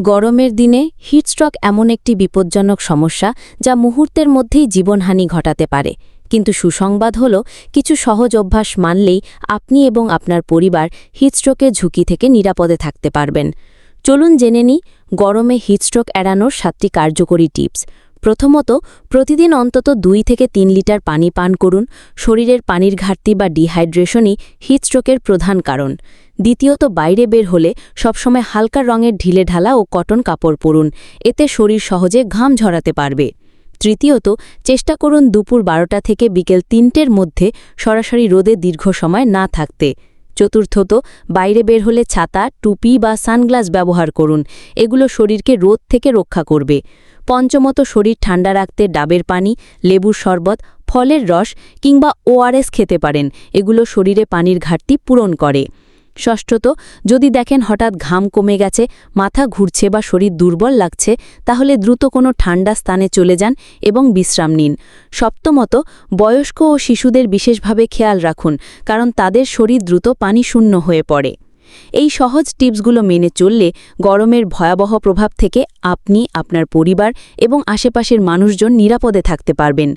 গরমের দিনে হিটস্ট্রোক এমন একটি বিপজ্জনক সমস্যা যা মুহূর্তের মধ্যেই জীবনহানি ঘটাতে পারে। কিন্তু সুসংবাদ হল, কিছু সহজ অভ্যাস মানলেই আপনি এবং আপনার পরিবার হিটস্ট্রোকের ঝুঁকি থেকে নিরাপদে থাকতে পারবেন। চলুন জেনে নিই গরমে হিটস্ট্রোক এড়ানোর সাতটি কার্যকরী টিপস। প্রথমত, প্রতিদিন অন্তত দুই থেকে তিন লিটার পানি পান করুন। শরীরের পানির ঘাটতি বা ডিহাইড্রেশনই হিটস্ট্রোকের প্রধান কারণ। দ্বিতীয়ত বাইরে বের হলে সবসময় হালকা রঙের ঢিলে ঢালা ও কটন কাপড় পরুন, এতে শরীর সহজে ঘাম ঝরাতে পারবে। তৃতীয়ত, চেষ্টা করুন দুপুর বারোটা থেকে বিকেল তিনটের মধ্যে সরাসরি রোদে দীর্ঘ সময় না থাকতে। চতুর্থত, বাইরে বের হলে ছাতা, টুপি বা সানগ্লাস ব্যবহার করুন, এগুলো শরীরকে রোদ থেকে রক্ষা করবে। পঞ্চমত, শরীর ঠান্ডা রাখতে ডাবের পানি, লেবুর শরবত, ফলের রস কিংবা ওআরএস খেতে পারেন, এগুলো শরীরে পানির ঘাটতি পূরণ করে। ষষ্ঠত, যদি দেখেন হঠাৎ ঘাম কমে গেছে, মাথা ঘুরছে বা শরীর দুর্বল লাগছে, তাহলে দ্রুত কোনো ঠান্ডা স্থানে চলে যান এবং বিশ্রাম নিন। সপ্তমত, বয়স্ক ও শিশুদের বিশেষভাবে খেয়াল রাখুন, কারণ তাদের শরীর দ্রুত পানি শূন্য হয়ে পড়ে। এই সহজ টিপসগুলো মেনে চললে গরমের ভয়াবহ প্রভাব থেকে আপনি আপনার পরিবার এবং আশেপাশের মানুষজন নিরাপদে থাকতে পারবেন।